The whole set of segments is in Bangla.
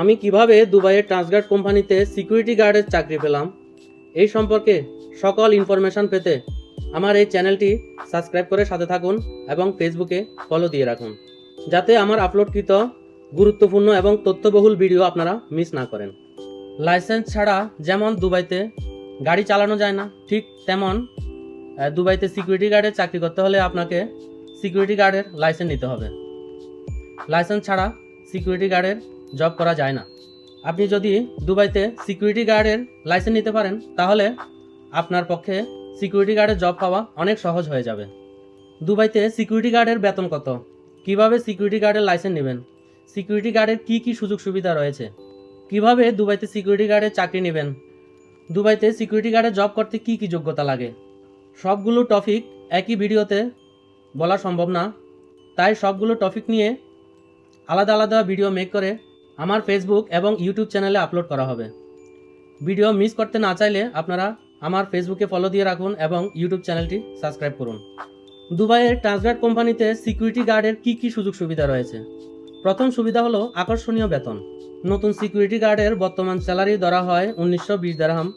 আমি কীভাবে দুবাইয়ের ট্রান্সগার্ড কোম্পানিতে সিকিউরিটি গার্ডের চাকরি পেলাম? এই সম্পর্কে সকল ইনফরমেশন পেতে আমার এই চ্যানেলটি সাবস্ক্রাইব করে সাথে থাকুন এবং ফেসবুকে ফলো দিয়ে রাখুন, যাতে আমার আপলোডকৃত গুরুত্বপূর্ণ এবং তথ্যবহুল ভিডিও আপনারা মিস না করেন। লাইসেন্স ছাড়া যেমন দুবাইতে গাড়ি চালানো যায় না, ঠিক তেমন দুবাইতে সিকিউরিটি গার্ডের চাকরি করতে হলে আপনাকে সিকিউরিটি গার্ডের লাইসেন্স নিতে হবে। লাইসেন্স ছাড়া সিকিউরিটি গার্ডের জব করা যায় না। আপনি যদি দুবাইতে সিকিউরিটি গার্ডের লাইসেন্স নিতে পারেন, তাহলে আপনার পক্ষে সিকিউরিটি গার্ডের জব পাওয়া অনেক সহজ হয়ে যাবে। দুবাইতে সিকিউরিটি গার্ডের বেতন কত? কীভাবে সিকিউরিটি গার্ডের লাইসেন্স নেবেন? সিকিউরিটি গার্ডের কি কি সুযোগ সুবিধা রয়েছে? কীভাবে দুবাইতে সিকিউরিটি গার্ডের চাকরি নেবেন? দুবাইতে সিকিউরিটি গার্ডের জব করতে কি কি যোগ্যতা লাগে? সবগুলো টপিক একই ভিডিওতে বলা সম্ভব না। তাই সবগুলো টপিক নিয়ে আলাদা আলাদা ভিডিও মেক করে আমার ফেসবুক এবং ইউটিউব চ্যানেলে আপলোড করা হবে। ভিডিও মিস করতে না চাইলে আপনারা আমার ফেসবুকে ফলো দিয়ে রাখুন এবং ইউটিউব চ্যানেলটি সাবস্ক্রাইব করুন। দুবাইয়ের ট্রান্সগার্ড কোম্পানিতে সিকিউরিটি গার্ডের কি কি সুযোগ সুবিধা রয়েছে? প্রথম সুবিধা হলো আকর্ষণীয় বেতন। নতুন সিকিউরিটি গার্ডের বর্তমান স্যালারি ধরা হয় উনিশশো বিশ দেড়হাম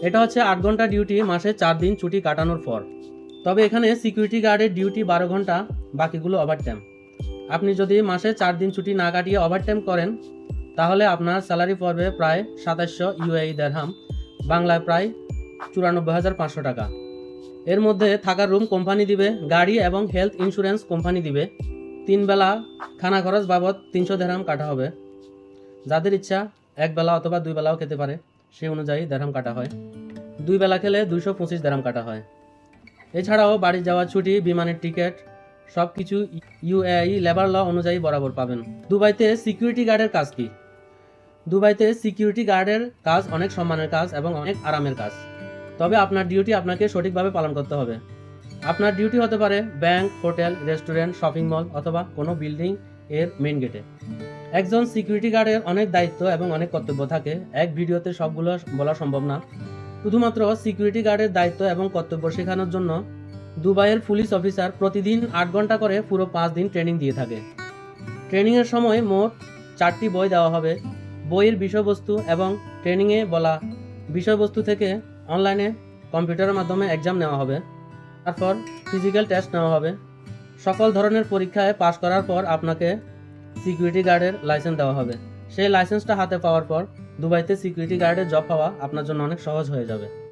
এটা হচ্ছে আট ঘণ্টা ডিউটি মাসে চার দিন ছুটি কাটানোর পর। তবে এখানে সিকিউরিটি গার্ডের ডিউটি বারো ঘণ্টা, বাকিগুলো ওভার টাইম আপনি যদি মাসে চার দিন ছুটি না কাটিয়ে ওভার টাইম করেন তাহলে আপনার স্যালারি পড়বে প্রায় সাতাশশো ইউএই দেড়হাম, বাংলায় প্রায় চুরানব্বই হাজার পাঁচশো টাকা। এর মধ্যে থাকার রুম কোম্পানি দিবে, গাড়ি এবং হেলথ ইন্স্যুরেন্স কোম্পানি দিবে। তিন বেলা খানা খরচ বাবদ তিনশো দেড়হাম কাটা হবে। যাদের ইচ্ছা, এক বেলা অথবা দুই বেলাও খেতে পারে, সেই অনুযায়ী দেড়হাম কাটা হয়। দুই বেলা খেলে দুইশো পঁচিশ দেড়হাম কাটা হয়। এছাড়াও বাড়ি যাওয়ার ছুটি, বিমানের টিকিট সব কিছু ইউএই লেবার ল অনুযায়ী বরাবর পাবেন। দুবাইতে সিকিউরিটি গার্ডের কাজ কি? দুবাইতে সিকিউরিটি গার্ডের কাজ অনেক সম্মানের কাজ এবং অনেক আরামের কাজ। তবে আপনার ডিউটি আপনাকে সঠিকভাবে পালন করতে হবে। আপনার ডিউটি হতে পারে bank, hotel, restaurant, shopping mall অথবা কোনো বিল্ডিং এর মেন গেটে। একজন সিকিউরিটি গার্ডের অনেক দায়িত্ব এবং অনেক কর্তব্য থাকে। এক ভিডিওতে সবগুলো বলা সম্ভব না। শুধুমাত্র সিকিউরিটি গার্ডের দায়িত্ব এবং কর্তব্য শেখানোর জন্য দুবাইয়ের পুলিশ অফিসার প্রতিদিন আট ঘণ্টা করে পুরো পাঁচ দিন ট্রেনিং দিয়ে থাকে। ট্রেনিংয়ের সময় মোট চারটি বই দেওয়া হবে। বইয়ের বিষয়বস্তু এবং ট্রেনিংয়ে বলা বিষয়বস্তু থেকে অনলাইনে কম্পিউটারের মাধ্যমে এক্সাম নেওয়া হবে। তারপর ফিজিক্যাল টেস্ট নেওয়া হবে। সকল ধরনের পরীক্ষায় পাশ করার পর আপনাকে সিকিউরিটি গার্ডের লাইসেন্স দেওয়া হবে। সেই লাইসেন্সটা হাতে পাওয়ার পর দুবাইতে সিকিউরিটি গার্ডের জব পাওয়া আপনার জন্য অনেক সহজ হয়ে যাবে।